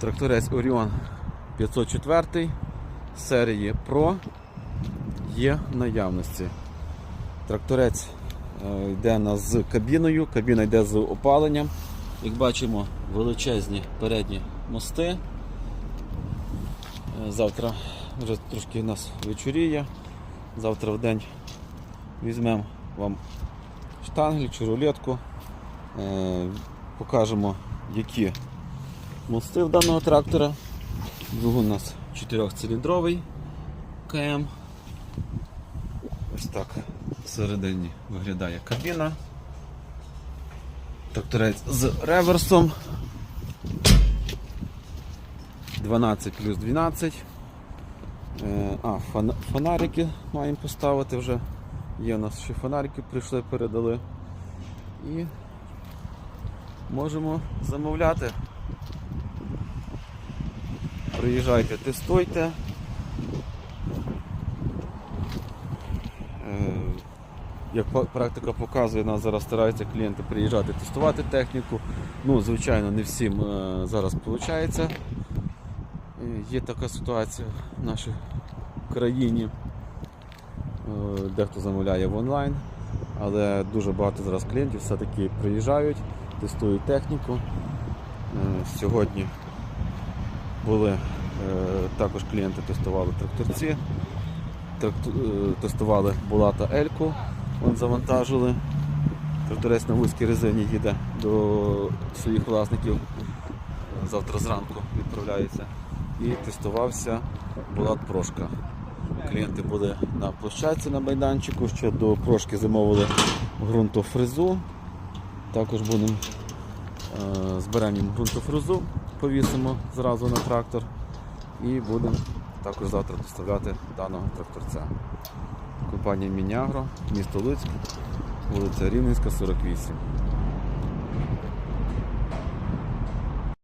Тракторець Orion 504 серії Pro є в наявності. Тракторець е, йде з кабіною, кабіна йде з опаленням. Як бачимо, величезні передні мости. Е, Завтра вже трошки у нас вечоріє. Завтра в день візьмемо вам штангель чи рулетку. Е, Покажемо, які мости в даного трактора. Двигун у нас 4-циліндровий КМ. Ось так всередині виглядає кабіна. Тракторець з реверсом. 12 плюс 12. Е, А, фонарики маємо поставити вже. Є у нас ще фонарики, прийшли, передали. І можемо замовляти. Приїжджайте, тестуйте. Е, Як практика показує, нас зараз стараються клієнти приїжджати тестувати техніку. Ну, звичайно, не всім е, зараз виходить. Є така ситуація в нашій країні. Е, Дехто замовляє в онлайн, але дуже багато зараз клієнтів все-таки приїжджають, тестують техніку. Е, Сьогодні були е, також клієнти тестували тракторці, тракту- е, тестували Булата Ельку, вон завантажили. Тракторець на вузькій резині їде до своїх власників. Завтра зранку відправляється. І тестувався Булат Прошка. Клієнти були на площадці на майданчику, ще до прошки замовили ґрунтофрезу. Також будемо е, їм ґрунтофрезу, повісимо зразу на трактор і будемо також завтра доставляти даного тракторця. Компанія Мінягро, місто Луцьк, вулиця Рівненська, 48.